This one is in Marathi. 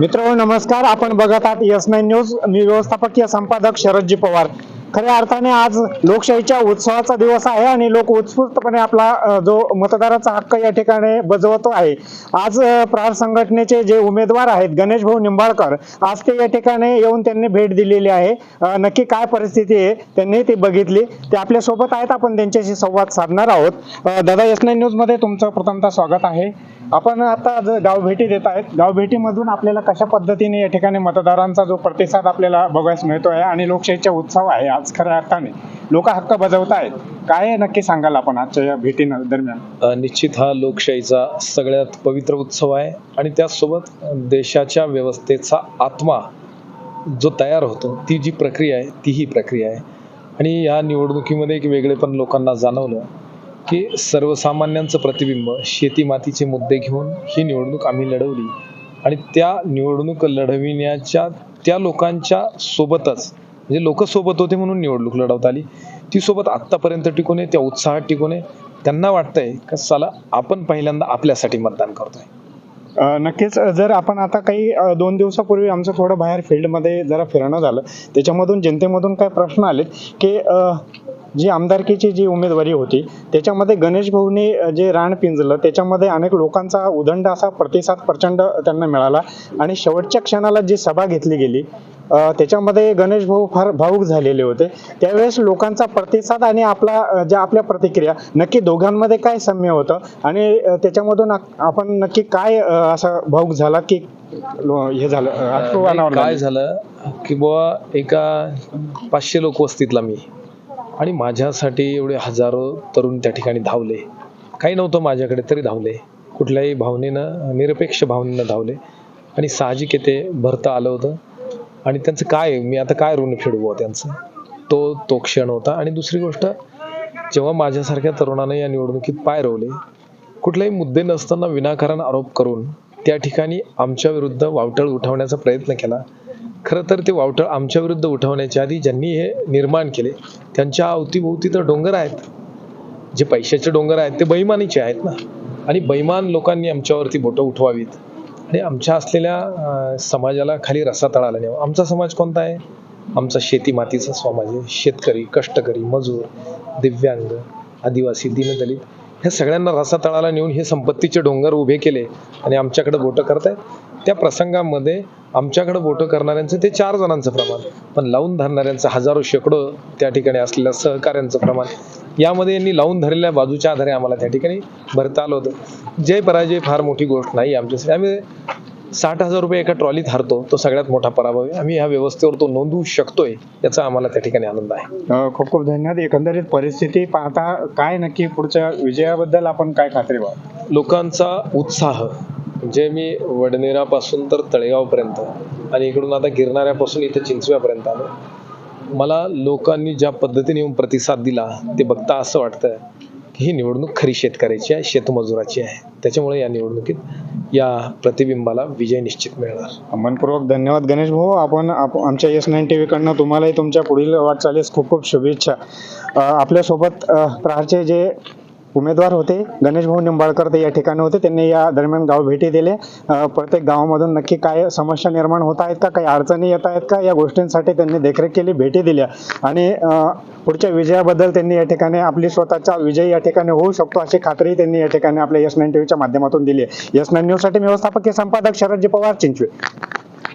मित्र नमस्कार. आपण बघत आहात एस नाईन न्यूज मी व्यवस्थापकीय संपादक शरदजी पवार. खऱ्या अर्थाने आज लोकशाहीच्या उत्सवाचा दिवस आहे आणि लोक उत्स्फूर्तपणे आपला जो मतदाराचा हक्क या ठिकाणी बजवत आहे. आज प्रहार संघटनेचे जे उमेदवार आहेत गणेश भाऊ निंबाळकर आज ते या ठिकाणी येऊन त्यांनी भेट दिलेली आहे. नक्की काय परिस्थिती आहे त्यांनी ती बघितली. ते आपल्यासोबत आहेत. आपण त्यांच्याशी संवाद साधणार आहोत. दादा एस नाईन न्यूजमध्ये तुमचं प्रथमतः स्वागत आहे. आपण आता ज- गाव भेटी देत आहेत गाव भेटीमधून आपल्याला कशा पद्धतीने या ठिकाणी मतदारांचा जो प्रतिसाद आपल्याला बघायला मिळतो आहे आणि लोकशाहीचा उत्सव आहे आज खऱ्या अर्थाने? लोक हक्क बजावत आहेत. काय नक्की सांगाल आपण आजच्या या भेटी दरम्यान? निश्चित हा लोकशाहीचा सगळ्यात पवित्र उत्सव आहे आणि त्याचसोबत देशाच्या व्यवस्थेचा आत्मा जो तयार होतो ती जी प्रक्रिया आहे ती ही प्रक्रिया आहे. आणि या निवडणुकीमध्ये एक वेगळे पण लोकांना जाणवलं. की सर्वसामान्यांचं प्रतिबिंब शेती मातीचे मुद्दे घेऊन ही निवडणूक आम्ही लढवली. आणि त्या निवडणूक लढविण्याच्या त्या लोकांच्या सोबतच म्हणजे लोक सोबत होते म्हणून निवडणूक लढवता आली. ती सोबत आत्तापर्यंत टिकून आहे त्या उत्साहात टिकून आहे. त्यांना वाटतंय का चला आपण पहिल्यांदा आपल्यासाठी मतदान करतोय. नक्कीच. जर आपण आता काही दोन दिवसापूर्वी आमचं थोडं बाहेर फील्डमध्ये जरा फिरणं झालं. त्याच्यामधून जनतेमधून काय प्रश्न आले की जी आमदारकीची जी उमेदवारी होती त्याच्यामध्ये गणेश भाऊनी जे रान पिंजलं त्याच्यामध्ये अनेक लोकांचा उदंड असा प्रतिसाद प्रचंड त्यांना मिळाला. आणि शेवटच्या क्षणाला जी सभा घेतली गेली त्याच्यामध्ये गणेश भाऊ फार भाऊक झालेले होते. त्यावेळेस लोकांचा प्रतिसाद आणि आपला ज्या आपल्या प्रतिक्रिया नक्की दोघांमध्ये काय साम्य होतं आणि त्याच्यामधून आपण नक्की काय असं भाऊक झाला की हे झालं काय झाले? झालं की बुवा एका पाचशे लोक वस्तीतला मी. आणि माझ्यासाठी एवढे हजारो तरुण त्या ठिकाणी धावले. काही नव्हतं माझ्याकडे तरी धावले. कुठल्याही भावनेनं निरपेक्ष भावनेनं धावले. आणि साहजिक येते ते भरता आलं होतं. आणि त्यांचं काय मी आता काय ऋण फेडू त्यांचं? तो तो क्षण होता. आणि दुसरी गोष्ट जेव्हा माझ्यासारख्या तरुणाने या निवडणुकीत पाय रोवले कुठलेही मुद्दे नसताना विनाकारण आरोप करून त्या ठिकाणी आमच्या विरुद्ध वावटळ उठवण्याचा प्रयत्न केला. खरं तर ते वावटळ आमच्या विरुद्ध उठवण्याच्या आधी ज्यांनी हे निर्माण केले त्यांच्या अवतीभोवती तर डोंगर आहेत. जे पैशाचे डोंगर आहेत ते बैमानीचे आहेत ना. आणि बैमान लोकांनी आमच्यावरती बोटं उठवावीत. आणि आमच्या असलेल्या समाजाला खाली रसा तळाला न्यावं. आमचा समाज कोणता आहे? आमचा शेती मातीचा समाज आहे. शेतकरी कष्टकरी मजूर दिव्यांग आदिवासी दीनदलित. ह्या सगळ्यांना रसा तळाला नेऊन हे संपत्तीचे डोंगर उभे केले आणि आमच्याकडे बोटं करतायत. त्या प्रसंगामध्ये आमच्याकडे बोटं करणाऱ्यांचं ते चार जणांचं प्रमाण पण लावून धरणाऱ्यांचं हजारो शेकडो त्या ठिकाणी असलेल्या सहकाऱ्यांचं प्रमाण. यामध्ये यांनी लावून धरलेल्या बाजूच्या आधारे आम्हाला त्या ठिकाणी भरता आलं होतं. जय पराजय फार मोठी गोष्ट नाही आमच्यासाठी. आम्ही साठ हजार रुपये एका ट्रॉलीत हरतो तो सगळ्यात मोठा पराभव आहे. आम्ही ह्या व्यवस्थेवर तो नोंदवू शकतोय याचा आम्हाला त्या ठिकाणी आनंद आहे. खूप खूप धन्यवाद. एकंदरीत परिस्थिती पाहता काय नक्की पुढच्या विजयाबद्दल आपण काय खात्री बा लोकांचा उत्साह जे मी वडनेरापासून तर तळेगावपर्यंत आणि इकडून आता गिरणाऱ्यापासून इथे चिंचव्यापर्यंत आलो. मला लोकांनी ज्या पद्धतीने येऊन प्रतिसाद दिला ते बघता असं वाटतं की ही निवडणूक खरी शेतकऱ्याची आहे शेतमजुराची आहे. त्याच्यामुळे या निवडणुकीत या प्रतिबिंबाला विजय निश्चित मिळणार. मनपूर्वक धन्यवाद गणेश भाऊ. आपण आप- आमच्या एस नाईन टी व्हीकडनं तुम्हालाही तुमच्या पुढील वाटचालीस खूप खूप शुभेच्छा. आपल्यासोबत प्रहारचे जे उमेदवार होते. गणेश भाऊ निंबाळकर ते या ठिकाणी होते. त्यांनी या दरम्यान गाव भेटी दिले. प्रत्येक गावामधून नक्की काय समस्या निर्माण होत आहेत का? काही अडचणी येत आहेत का? या गोष्टींसाठी त्यांनी देखरेख केली भेटी दिल्या. आणि पुढच्या विजयाबद्दल त्यांनी या ठिकाणी आपली स्वतःचा विजय या ठिकाणी होऊ शकतो अशी खात्री त्यांनी या ठिकाणी आपल्या यस नाईन टीव्हीच्या माध्यमातून दिली आहे. एस नाईन न्यूजसाठी व्यवस्थापकीय संपादक शरदजी पवार चिंचवे.